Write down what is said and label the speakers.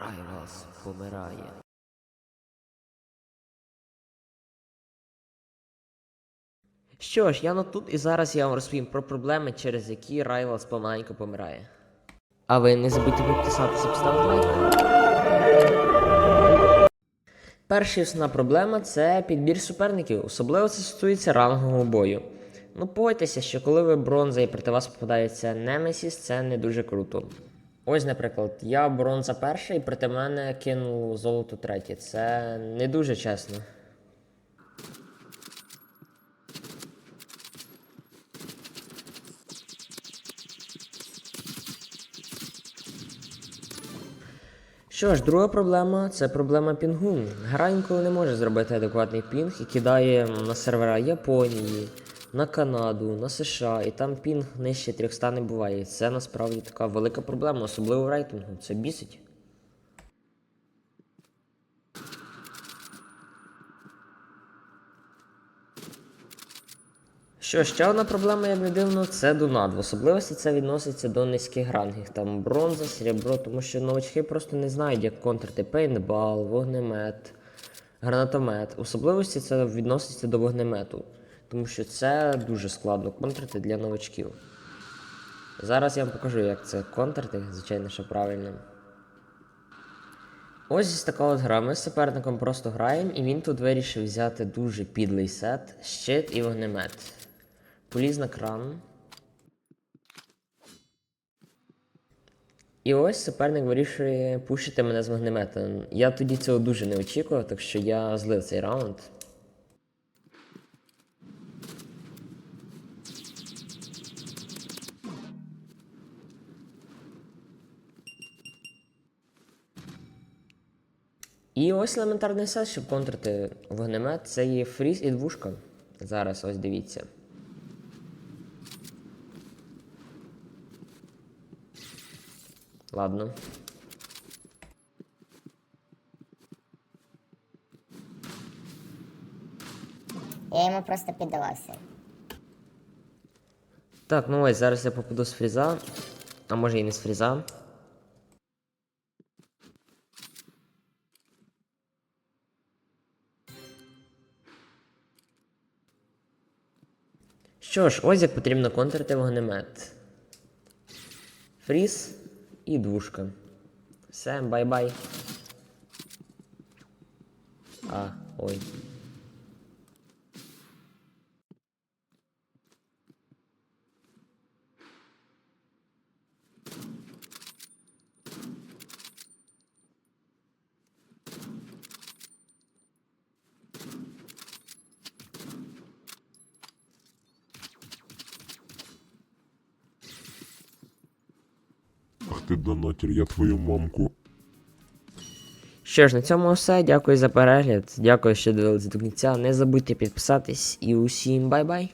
Speaker 1: Райлас помирає. Що ж, я на тут і зараз я вам розповім про проблеми, через які Райлас помаленьку помирає. А ви не забудьте підписатися поставити лайк. Перша основна проблема це підбір суперників, особливо це стосується рангового бою. Ну погодьтеся, що коли ви бронза і проти вас попадається Немесіс, це не дуже круто. Ось, наприклад, я бронза перша і проти мене кинув золото третє. Це не дуже чесно. Що ж, друга проблема це проблема пінгу. Гра інколи не може зробити адекватний пінг і кидає на сервера Японії, на Канаду, на США, і там пінг нижче 300 не буває. Це насправді така велика проблема, особливо в рейтингу. Це бісить. Що ще одна проблема, як не дивно, це донат. В особливості це відноситься до низьких рангів, там бронза, серебро, тому що новачки просто не знають, як контрити пейнтбал, вогнемет, гранатомет. В особливості це відноситься до вогнемету, тому що це дуже складно контрити для новачків. Зараз я вам покажу, як це контрити, звичайно, що правильно. Ось така от гра. Ми з суперником просто граємо, і він тут вирішив взяти дуже підлий сет, щит і вогнемет. Поліз на кран. І ось суперник вирішує пушити мене з вогнемета. Я тоді цього дуже не очікував, так що я злив цей раунд. І ось елементарний сет, щоб контрити вогнемет, це є фріз і двушка. Зараз ось дивіться. Ладно.
Speaker 2: Я йому просто піддавався.
Speaker 1: Так, ну ось зараз я попаду з фріза. А може і не з фріза. Що ж, ось як потрібно контрити вогнемет. Фріз і двушка. Все, бай-бай. А, ой.
Speaker 3: Ти донатір, я твою мамку.
Speaker 1: Що ж, на цьому все. Дякую за перегляд. Дякую, що дивилися до кінця. Не забудьте підписатись і усім бай-бай.